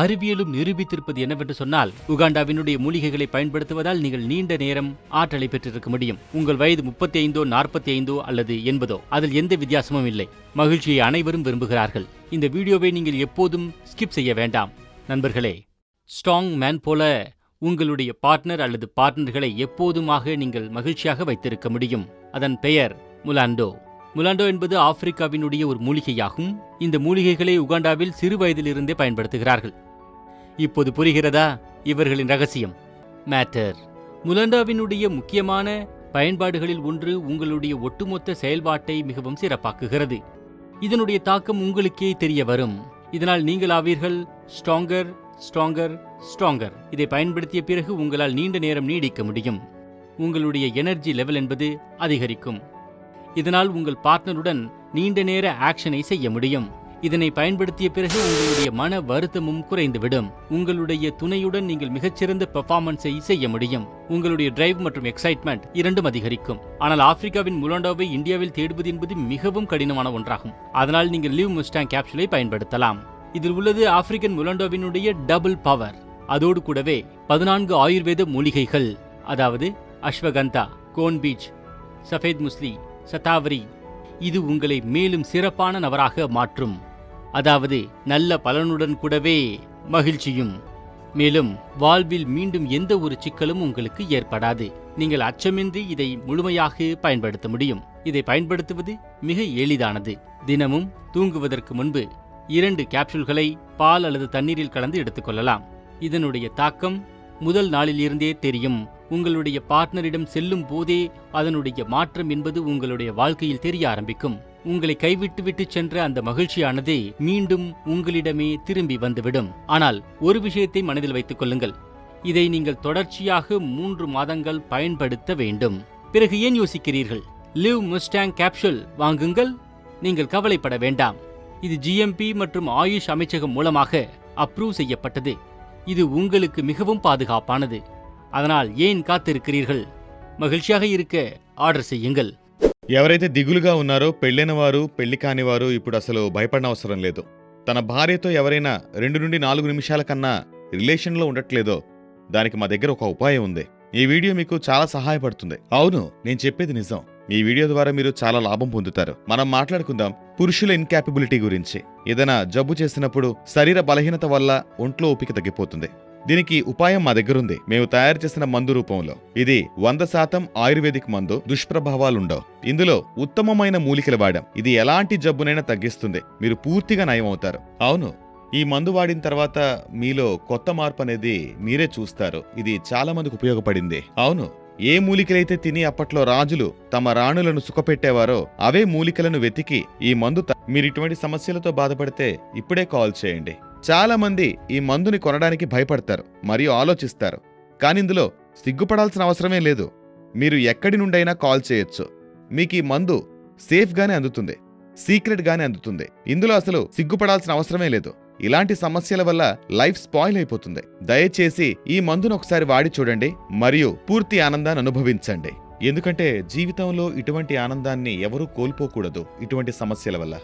அறிவியலும் நிரூபித்திருப்பது என்னவென்று சொன்னால் உகாண்டாவினுடைய மூலிகைகளை பயன்படுத்துவதால் நீங்கள் நீண்ட நேரம் ஆற்றலை பெற்றிருக்க முடியும். உங்கள் வயது முப்பத்தி ஐந்தோ நாற்பத்தி ஐந்தோ அல்லது எண்பதோ அதில் எந்த வித்தியாசமும் இல்லை. மகிழ்ச்சியை அனைவரும் விரும்புகிறார்கள். இந்த வீடியோவை நீங்கள் எப்போதும் ஸ்கிப் செய்ய வேண்டாம். நண்பர்களே ஸ்ட்ராங் மேன் போல உங்களுடைய பார்ட்னர் அல்லது பார்ட்னர்களை எப்போதுமாக நீங்கள் மகிழ்ச்சியாக வைத்திருக்க முடியும். அதன் பெயர் முலாண்டோ. முலாண்டோ என்பது ஆப்பிரிக்காவினுடைய ஒரு மூலிகையாகும். இந்த மூலிகைகளை உகாண்டாவில் சிறு வயதிலிருந்தே பயன்படுத்துகிறார்கள். இப்போது புரிகிறதா? இவர்களின் ரகசியம். மேட்டர். முலண்டாவினுடைய முக்கியமான பயன்பாடுகளில் ஒன்று உங்களுடைய ஒட்டுமொத்த செயல்பாட்டை மிகவும் சிறப்பாக்குகிறது. இதனுடைய தாக்கம் உங்களுக்கே தெரிய வரும். இதனால் நீங்கள் ஆவீர்கள் ஸ்ட்ராங்கர் ஸ்ட்ராங்கர் ஸ்ட்ராங்கர். இதை பயன்படுத்திய பிறகு உங்களால் நீண்ட நேரம் நீடிக்க முடியும். உங்களுடைய எனர்ஜி லெவல் என்பது அதிகரிக்கும். இதனால் உங்கள் பார்ட்னருடன் நீண்ட நேர ஆக்ஷனை செய்ய முடியும். இதனை பயன்படுத்திய பிறகு உங்களுடைய மன வருத்தமும் குறைந்துவிடும். உங்களுடைய துணையுடன் நீங்கள் மிகச்சிறந்த பெர்ஃபார்மன்ஸை செய்ய முடியும். உங்களுடைய டிரைவ் மற்றும் எக்ஸைட்மெண்ட் இரண்டும் அதிகரிக்கும். ஆனால் ஆப்பிரிக்காவின் முலாண்டோவை இந்தியாவில் தேடுவது என்பது மிகவும் கடினமான ஒன்றாகும். அதனால் நீங்கள் லிவ் முஸ்டாங் கேப்சூலை பயன்படுத்தலாம். இதில் உள்ளது ஆப்பிரிக்கன் முலாண்டோவினுடைய டபுள் பவர் அதோடு கூடவே பதினான்கு ஆயுர்வேத மூலிகைகள் அதாவது அஸ்வகந்தா கோன் பீச் சஃபேத் முஸ்லி சதாவரி இது உங்களை மேலும் சிறப்பான நபராக மாற்றும். அதாவது நல்ல பலனுடன் கூடவே மகிழ்ச்சியும். மேலும் வாழ்வில் மீண்டும் எந்த ஒரு சிக்கலும் உங்களுக்கு ஏற்படாது. நீங்கள் அச்சமின்றி இதை முழுமையாக பயன்படுத்த முடியும். இதை பயன்படுத்துவது மிக எளிதானது. தினமும் தூங்குவதற்கு முன்பு இரண்டு கேப்சூல்களை பால் அல்லது தண்ணீரில் கலந்து எடுத்துக்கொள்ளலாம் இதனுடைய தாக்கம் முதல் நாளிலிருந்தே தெரியும். உங்களுடைய பார்ட்னரிடம் செல்லும் போதே அதனுடைய மாற்றம் என்பது உங்களுடைய வாழ்க்கையில் தெரிய ஆரம்பிக்கும். உங்களை கைவிட்டு விட்டு சென்ற அந்த மகிழ்ச்சியானது மீண்டும் உங்களிடமே திரும்பி வந்துவிடும். ஆனால் ஒரு விஷயத்தை மனதில் வைத்துக் கொள்ளுங்கள். இதை நீங்கள் தொடர்ச்சியாக மூன்று மாதங்கள் பயன்படுத்த வேண்டும். பிறகு ஏன் யோசிக்கிறீர்கள்? லிவ் முஸ்டாங் கேப்சூல் வாங்குங்கள். நீங்கள் கவலைப்பட வேண்டாம். இது ஜிஎம்பி மற்றும் ஆயுஷ் அமைச்சகம் மூலமாக அப்ரூவ் செய்யப்பட்டது. இது உங்களுக்கு மிகவும் பாதுகாப்பானது. அதனால் ஏன் காத்திருக்கிறீர்கள்? மகிழ்ச்சியாக இருக்க ஆர்டர் செய்யுங்கள். ఎవరైతే దిగులుగా ఉన్నారో పెళ్ళైన వారు పెళ్ళి కాని వారు ఇప్పుడు అసలు భయపడిన అవసరం లేదు. తన భార్యతో ఎవరైనా రెండు నుండి నాలుగు నిమిషాల కన్నా రిలేషన్లో ఉండట్లేదో దానికి మా దగ్గర ఒక ఉపాయం ఉంది. ఈ వీడియో మీకు చాలా సహాయపడుతుంది. అవును నేను చెప్పేది నిజం. ఈ వీడియో ద్వారా మీరు చాలా లాభం పొందుతారు. మనం మాట్లాడుకుందాం పురుషుల ఇన్కాపబిలిటీ గురించి. ఏదైనా జబ్బు చేసినప్పుడు శరీర బలహీనత వల్ల ఒంట్లో ఓపిక తగ్గిపోతుంది. దీనికి ఉపాయం మా దగ్గరుంది. మేము తయారు చేసిన మందు రూపంలో. ఇది వంద శాతం ఆయుర్వేదిక్ మందు దుష్ప్రభావాలుండవు. ఇందులో ఉత్తమమైన మూలికలు వాడాం. ఇది ఎలాంటి జబ్బునైనా తగ్గిస్తుంది. మీరు పూర్తిగా నయమవుతారు. అవును. ఈ మందు వాడిన తర్వాత మీలో కొత్త మార్పు అనేది మీరే చూస్తారు. ఇది చాలా మందికి ఉపయోగపడింది. అవును. ఏ మూలికలైతే తిని అప్పట్లో రాజులు తమ రాణులను సుఖపెట్టేవారో అవే మూలికలను వెతికి ఈ మందు త- మీరు ఇటువంటి సమస్యలతో బాధపడితే ఇప్పుడే కాల్ చేయండి. చాలా మంది ఈ మందుని కొనడానికి భయపడతారు మరియు ఆలోచిస్తారు. కానిందులో సిగ్గుపడాల్సిన అవసరమే లేదు. మీరు ఎక్కడి నుండైనా కాల్ చేయొచ్చు. మీకు ఈ మందు సేఫ్గానే అందుతుంది సీక్రెట్గానే అందుతుంది. ఇందులో అసలు సిగ్గుపడాల్సిన అవసరమే లేదు. ఇలాంటి సమస్యల వల్ల లైఫ్ స్పాయిల్ అయిపోతుంది. దయచేసి ఈ మందును ఒకసారి వాడి చూడండి మరియు పూర్తి ఆనందాన్ని అనుభవించండి. ఎందుకంటే జీవితంలో ఇటువంటి ఆనందాన్ని ఎవరూ కోల్పోకూడదు ఇటువంటి సమస్యల వల్ల.